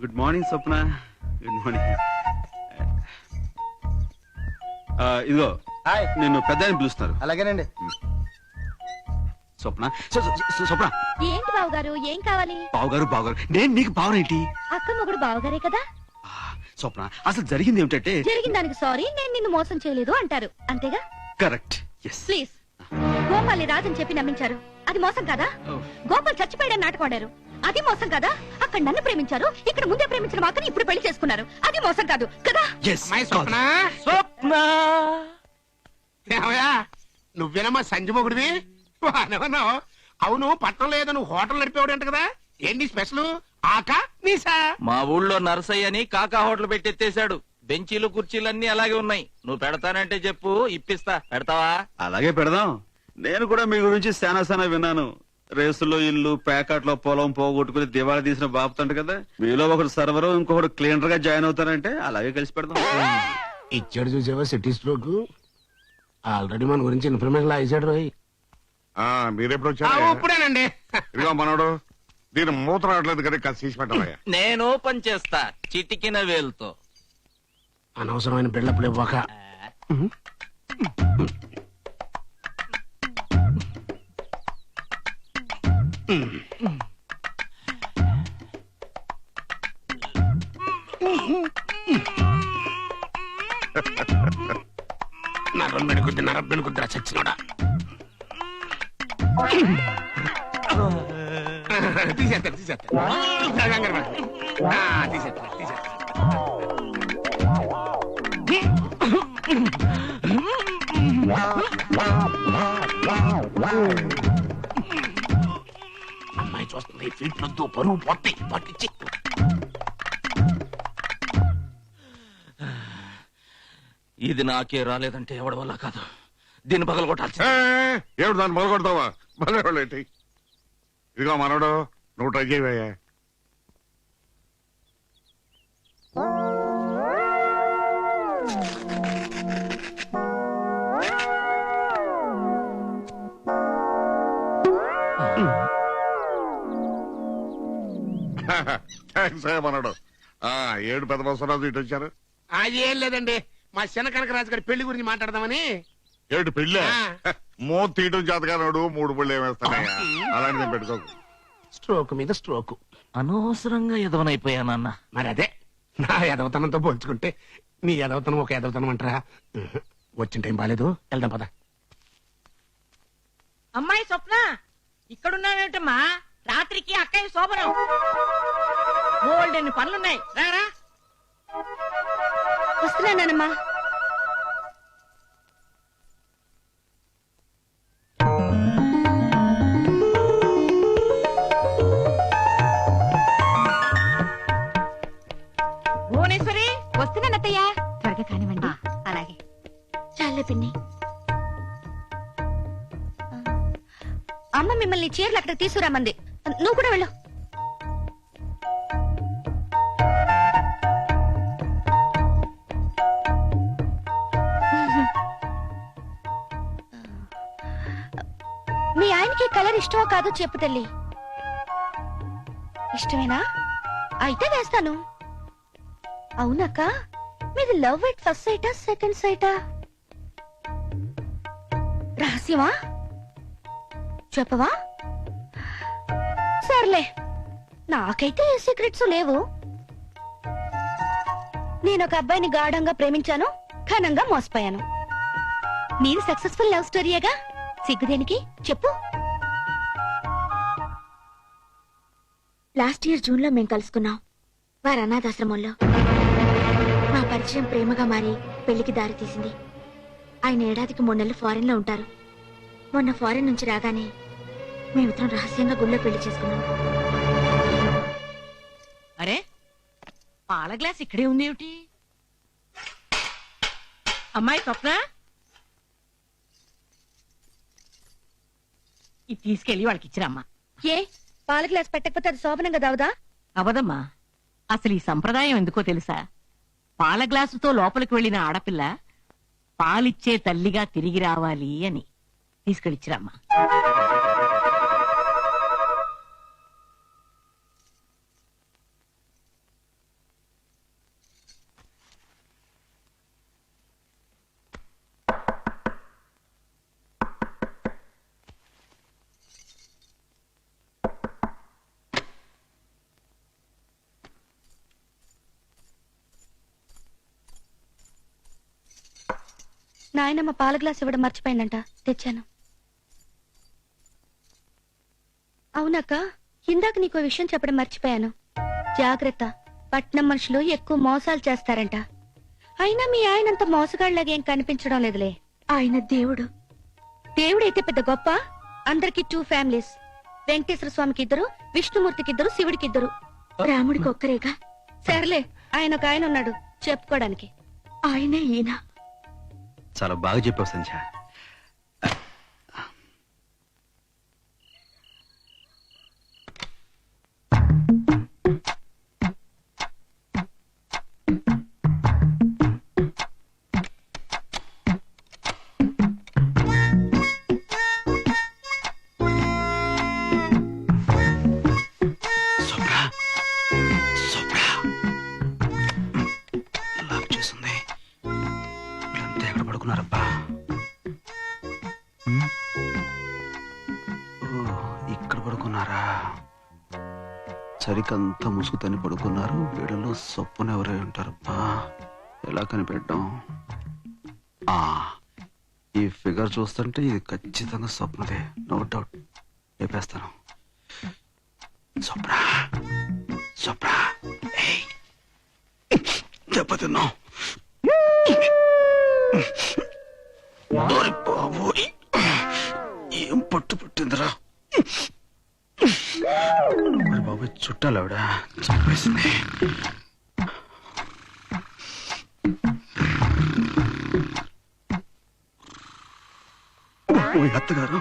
Good morning Swapna good morning ఆ, ఇదిగో hi నిన్ను పెద్ద పిలుస్తున్నారు. అలాగేనండి. స్వప్న స్వ- స్వ- స్వ- స్వప్న ఏంటి బావగారు? ఏం కావాలి? బావగారు బావగారు. నేను నీకు బావనేంటి? అక్క మొగుడు బావగారే కదా? ఆ, స్వప్న అసలు జరిగింది ఏమిటంటే జరిగిన దానికి సారీ నేను నిన్ను మోసం చేయలేదు అంటారు. అంతేగా? కరెక్ట్ ఎస్ ప్లీజ్ గోపాల్ని రాజని చెప్పి నమ్మించారు. అది మోసం కదా? గోపాల్ చచ్చిపోయాడని నాటకం ఆడారు. అది మోసం కదా? అక్కడ నన్ను ప్రేమించారు. ఇక్కడ ముందే ప్రేమించిన మాకని ఇప్పుడు పెళ్ళి చేసుకున్నారు. అది మోసం కాదు కదా? మై స్వప్న. స్వప్న. ఏమయ్యా నువ్వేనమ్మా సంజు మొగుడివి? వానవన్నావు అవును పట్టణంలో ఏదో నువ్వు హోటల్ నడిపేవాడు కదా? ఏంటి స్పెషల్? ఆకా నీసా మా ఊళ్ళో నరసయ్యని కాకా హోటల్ పెట్టెత్తేశాడు. బెంచీలు కుర్చీలన్నీ అలాగే ఉన్నాయి. నువ్వు పెడతానంటే చెప్పు ఇప్పిస్తా. పెడతావా? అలాగే పెడదాం. నేను కూడా మీ గురించి శానా శానా విన్నాను. రేసులో ఇల్లు ప్యాకెట్లో పొలం పోగొట్టుకుని దివాళా తీసిన బాపుతంట కదా? మీలో ఒకడు సర్వరు ఇంకొకడు క్లీనర్గా జాయిన్ అవుతారంటే అలాగే కలిసి పెడదాం. ఇచ్చాడు చూసావా సిటీ స్ట్రోక్? ఆల్రెడీ మన గురించి ఇన్ఫర్మేషన్ ఇచ్చాడు రోయ్. ఆ మీరెప్పుడు వచ్చారు ఇప్పుడేనండి. ఇదిగో మనోడు దీని మూత రావట్లేదు కదా కాస్త తీసి నేను ఓపెన్ చేస్తా చిటికిన వేలుతో. అనవసరమైన బిల్డప్లు ఇవ్వక. నరం పెనుకుద్ది నరం పెడుకుద్దిరా చచ్చినోడా తీసేస్తారు తీసేస్తారు తీసేస్తారు మీ ఫీట్లతో ఫీట్ వద్దు పరువు పోతాయి పట్టించి ఇది నాకే రాలేదంటే ఎవడి వల్ల కాదు. దీన్ని పగల కొట్టాల్సి ఏమిటి దాన్ని మొదలు కొడతావా భలే ఇదిగో మనోడు నువ్వు ట్రై చేయవయ్యా. థ్యాంక్స్ ఆ ఏడు పెద్ద బసరాజు ఇటు వచ్చారు. అది ఏం లేదండి. మా చిన్న కనకరాజు గారి పెళ్ళి గురించి మాట్లాడదామని. ఏడు పెళ్ళే? ఆ. మో తీయటం చేతగానాడు మూడు పళ్ళు ఏమేస్తానయ్యా అలాంటిది ఏం పెట్టుకోకు. స్ట్రోక్ మీద స్ట్రోక్. అనవసరంగా ఎదవనైపోయానన్న మరి అదే నా ఎదవతనంతో పోల్చుకుంటే నీ ఎదవతనం ఒక ఎదవతనం అంటారా? ఉహు. వచ్చిన టైం బాగాలేదు వెళ్దాం పద. అమ్మాయి స్వప్న ఇక్కడున్నావేమిటమ్మా? రాత్రికి అక్కయ్య శోభనం. బోల్డెన్ని పనులున్నాయి. రారా. వస్తున్నానమ్మా భువనేశ్వరి. వస్తున్నానత్తయ్య త్వరగా కానివ్వండి. అలాగే. చాలే పిన్ని. అమ్మ మిమ్మల్ని చీరలు అక్కడ తీసుకురామంది. నువ్వు కూడా వెళ్ళు. మీ ఆయనకి కలర్ ఇష్టమో కాదో చెప్పు తల్లి. ఇష్టమేనా? అయితే వేస్తాను. అవునక్క మీది లవ్ ఎట్ ఫస్ట్ సైటా సెకండ్ సైటా? రహస్యమా? చెప్పవా? సర్లే. నాకైతే ఏ సీక్రెట్స్ లేవు. నేను ఒక అబ్బాయిని గాఢంగా ప్రేమించాను ఘనంగా మోసపోయాను. నేను సక్సెస్ఫుల్ లవ్ స్టోరీయేగా సిగ్గుదేనికి చెప్పు. లాస్ట్ ఇయర్ జూన్లో మేము కలుసుకున్నాం వారి అనాథాశ్రమంలో. మా పరిచయం ప్రేమగా మారి పెళ్ళికి దారి తీసింది. ఆయన ఏడాదికి మూడు నెలలు ఫారెన్లో ఉంటారు. మొన్న ఫారెన్ నుంచి రాగానే మేమిద్దరం రహస్యంగా గుళ్ళో పెళ్ళి చేసుకున్నాం. అరే పాల గ్లాస్ ఇక్కడే ఉంది ఏమిటి అమ్మాయి స్వప్న? ఇది తీసుకెళ్ళి వాళ్ళకి ఇచ్చిరమ్మా. ఏ పాల గ్లాస్ పెట్టకపోతే అది శోభనం కదా అవుదా? అవదమ్మా. అసలు ఈ సంప్రదాయం ఎందుకో తెలుసా? పాల గ్లాసుతో లోపలికి వెళ్ళిన ఆడపిల్ల పాలిచ్చే తల్లిగా తిరిగి రావాలి అని. తీసుకెళ్ళిచ్చిరమ్మా నాయనమ్మ పాల గ్లాస్ ఇవ్వడం మర్చిపోయిందంట. తెచ్చాను. అవునక్క ఇందాక నీకు విషయం చెప్పడం మర్చిపోయాను. జాగ్రత్త పట్నం మనుషులు ఎక్కువ మోసాలు చేస్తారంట. అయినా మీ ఆయనంత మోసగాళ్ళగా ఏం కనిపించడం లేదులే. ఆయన దేవుడు. దేవుడైతే పెద్ద గొప్ప. అందరికి టూ ఫ్యామిలీస్ వెంకటేశ్వర స్వామికి ఇద్దరు విష్ణుమూర్తికి ఇద్దరు శివుడికి ఇద్దరు రాముడికి ఒక్కరేగా? సర్లే ఆయన ఒక ఆయన ఉన్నాడు. చెప్పుకోవడానికి ఆయనే ఈయన. చాలా బాగా చెప్పావు సంధ్య. శుభ్ర శుభ్ర సరికంతా ముసుగుతని పడుకున్నారు. వీడలో సొప్పున ఎవరై ఉంటారబ్బా ఎలా కనిపెట్టాం ఆ ఈ ఫిగర్ చూస్తుంటే ఇది ఖచ్చితంగా స్వప్నదే నో డౌట్. లేపేస్తాను. స్వప్న స్వప్న ఏయ్ బాబోయ్. ఏం పట్టు పట్టిందిరా? బాబు బాబోయ్ చుట్టాలావిడ? చంపేసింది. ఓయ్ అత్తగారు.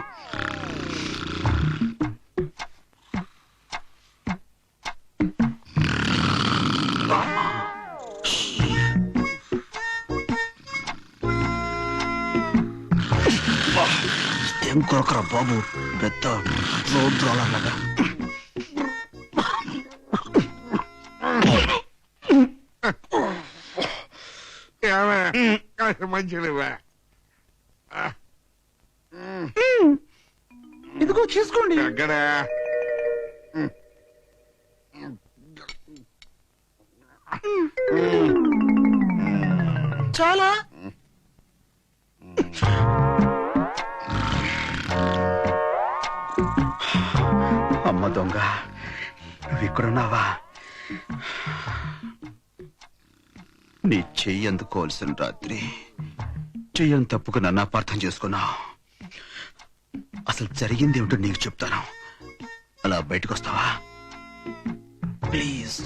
ఏం కొరకరా బాబు? పెద్ద రోడ్ రోలర్లాగా మంచిదివే ఇదిగో చూసుకోండి. ఎక్కడ చాలా. అమ్మ దొంగ నువ్వు ఇక్కడున్నావా? నీ చెయ్యి అందుకోవాల్సిన రాత్రి. చెయ్యని తప్పుకు నన్ను అపార్థం చేసుకున్నా. అసలు జరిగింది ఏమిటో నీకు చెప్తాను. అలా బయటకు వస్తావా? ప్లీజ్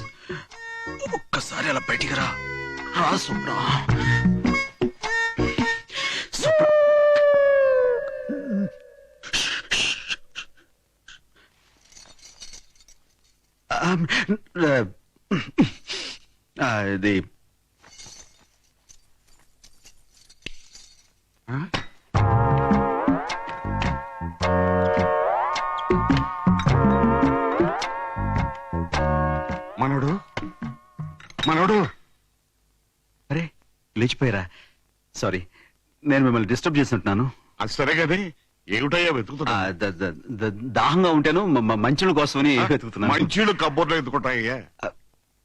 ఒక్కసారి అలా బయటికి రా. రా సుప్ర ఆమ్, ఆ, ఇది ఆ? మనోడు? మనోడు? అరే లేచిపోయారా? సారీ నేను మిమ్మల్ని డిస్టర్బ్ చేసినట్టున్నాను అది సరే కదే ఏమిటయ్యా ఆ, వెతుకుతున్నా ద- ద- ద- దాహంగా ఉంటాను మంచుల కోసమని వెతుకుతున్నాను. మంచీలు కబ్బోర్లో ఎత్తుకుంటాయ్యా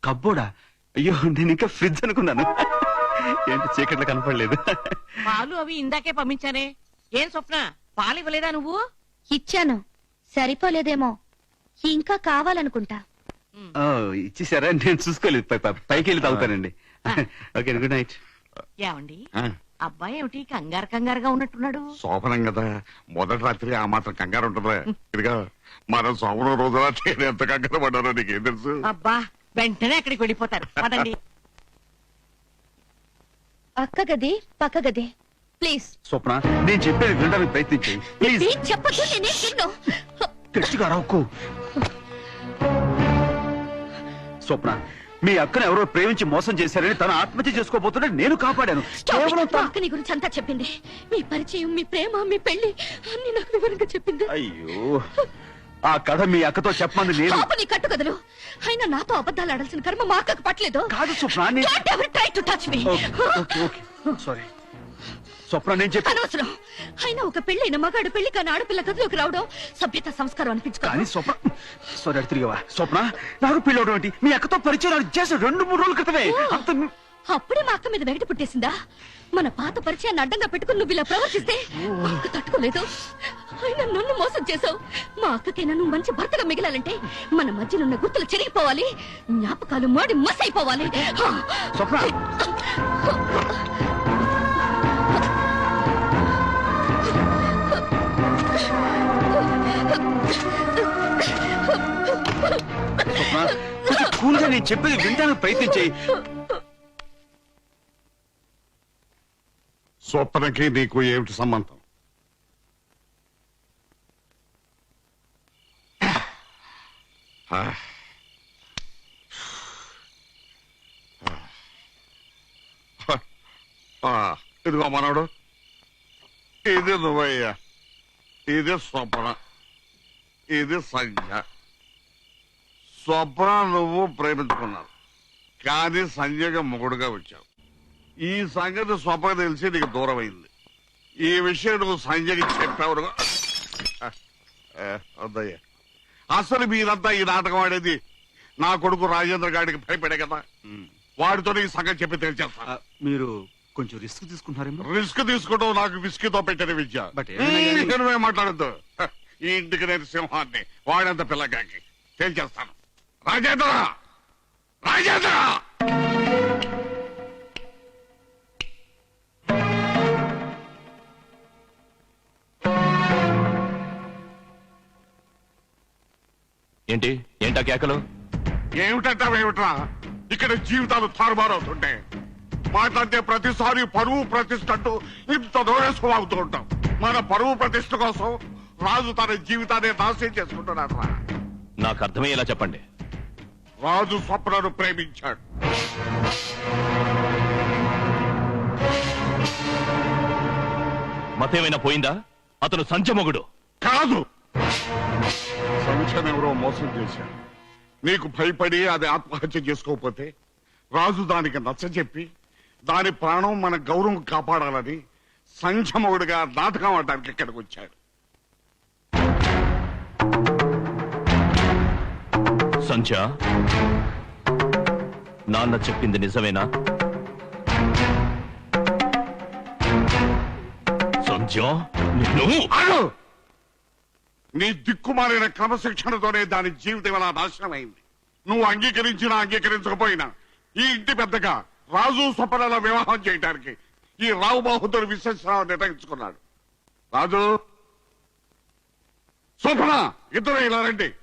కబ్బోడా అయ్యో నేను ఇంకా ఫ్రిడ్జ్ అనుకున్నాను. ఏంటి చీకట్లో కనపడలేదు? పాలు అవి ఇందాకే పంపించానే ఏం స్వప్న పాలు ఇవ్వలేదా నువ్వు? ఇచ్చాను. సరిపోలేదేమో. ఇంకా కావాలనుకుంటా. ఓ, ఇచ్చేసారా? నేను చూసుకోలేదు. పై- పై- పైకి వెళ్ళి తాగుతానండి. Okay good night. ఏమండి? ఆ, అబ్బాయి ఏమిటి కంగారు కంగారుగా ఉన్నట్టున్నాడు? శోభనం కదా. మొదటి రాత్రి ఆ మాత్రం కంగారు ఉంటుందా ఇదిగా మనం సోమరం రోజున నేను ఎంత కంగారు పడ్డారో నీకేం తెలుసు? అబ్బా వెంటనే అక్కడికి వెళ్ళిపోతారు. పదండి. అక్క గది పక్క గది ప్లీజ్. స్వప్న నేను చెప్పేది వినడానికి ప్రయత్నించాయి ప్లీజ్. ఏం చెప్పొద్దు నేనేం విన్ను. గట్టిగా అరవకు స్వప్న మీ అక్కను ఎవరో ప్రేమించి మోసం చేశారని తన ఆత్మహత్య చేసుకోబోతుంటే నేను కాపాడాను. కేవలం తన- అక్క నీ గురించి అంతా చెప్పింది. మీ పరిచయం మీ ప్రేమ మీ పెళ్ళి అన్ని నాకు వివరంగా చెప్పింది. అయ్యో. ఆ కథ మీ అక్కతో చెప్పమంది నేను. పాప నీ కట్టు కదలు అయినా నాతో అబద్ధాలు ఆడాల్సిన కర్మ మా అక్కకు పట్టలేదు. కాదు స్వప్న నేను Don't ever try to touch me. Okay okay okay. Sorry Swapna నేను చెప్పి అనవసరం. అయినా ఒక పెళ్ళైన మగాడు పెళ్ళి కాని ఆడపిల్ల గదిలోకి రావడం సభ్యత సంస్కారం కానీ అనిపించుకోవాలి స్వప్న సారీ అటు తిరిగావా? స్వప్న నాకు పిల్లవడం ఏంటి? మీ అక్కతో పరిచయం నాకు చేసిన రెండు మూడు రోజుల క్రితమే. అంత అప్పుడే మా అక్క మీద వెగటి పుట్టేసిందా? మన పాత పరిచయాన్ని అడ్డంగా పెట్టుకుని నువ్వు ఇలా ప్రవర్తిస్తే అక్క తట్టుకోలేదు. అయినా నన్ను మోసం చేసావు మా అక్కకైనా నువ్వు మంచి భర్తగా మిగిలాలంటే మన మధ్యనున్న గుర్తులు చెరిగిపోవాలి జ్ఞాపకాలు మాడి మసైపోవాలి. స్వప్న! స్వప్న కొంచెం కూల్గా నేను చెప్పేది వినడానికి ప్రయత్నం చేయి. స్వప్నకి నీకు ఏమిటి సంబంధం ఆ. ఆ. ఇదిగో మనవడు? ఇది నువ్వయ్యా. ఇది స్వప్న. ఇది సంధ్య స్వప్న నువ్వు ప్రేమించుకున్నావు కానీ సంధ్యగా మొగుడుగా వచ్చావు. ఈ సంగతి స్వప్న తెలిసి నీకు దూరం అయింది ఈ విషయం నువ్వు సంజయ్కి చెప్పావు. వద్దయ్యా. అసలు మీరంతా ఈ నాటకం ఆడేది? నా కొడుకు రాజేంద్ర గారికి భయపడే కదా. వాడితో ఈ సంగతి చెప్పి తెలిచేస్తా. మీరు కొంచెం రిస్క్ తీసుకుంటున్నారేమో. రిస్క్ తీసుకోవడం నాకు విస్కీతో పెట్టిన విద్య. బట్ ఏమైనా కానీ- ఈ నువ్వే మాట్లాడద్దు. ఈ ఇంటికి నేను సింహాన్ని వాడంత పిల్లగాకి. తేల్చేస్తాను. రాజేంద్ర! రాజేంద్ర! ఏంటి? ఏంటా కేకలు? ఏమిటంటావేమిట్రా? ఇక్కడ జీవితాలు తారుమారవుతుంటే మాట్లాడితే ప్రతిసారి పరువు ప్రతిష్ట అంటూ ఇంత దూరేసం అవుతూ ఉంటాం. మన పరువు ప్రతిష్ట కోసం రాజు తన జీవితాన్ని నాశనం చేసుకుంటున్నాడు నాకు అర్థమయ్యేలా చెప్పండి. రాజు స్వప్నను ప్రేమించాడు. మతేమైనా పోయిందా? అతను సంచమొగుడు. కాదు! సంఖ్యనెవరో మోసం చేశాడు. నీకు భయపడి అది ఆత్మహత్య చేసుకోకపోతే రాజు దానికి నచ్చ చెప్పి దాని ప్రాణం మన గౌరవం కాపాడాలని సంఖ్యమవుడిగా నాటకం ఆడడానికి ఇక్కడికి వచ్చాడు. సంచ నాన్న చెప్పింది నిజమేనా? సంచ నిన్ను! నీ దిక్కుమాలిన క్రమశిక్షణతోనే దాని జీవితం ఇలా నాశనం అయింది నువ్వు అంగీకరించినా అంగీకరించకపోయినా ఈ ఇంటి పెద్దగా రాజు స్వప్నల వివాహం చేయడానికి ఈ రావు బాహుతుడు విశ్వేశ్వరరావు నిర్ణయించుకున్నాడు. రాజు స్వప్న ఇద్దరు ఇలా రండి.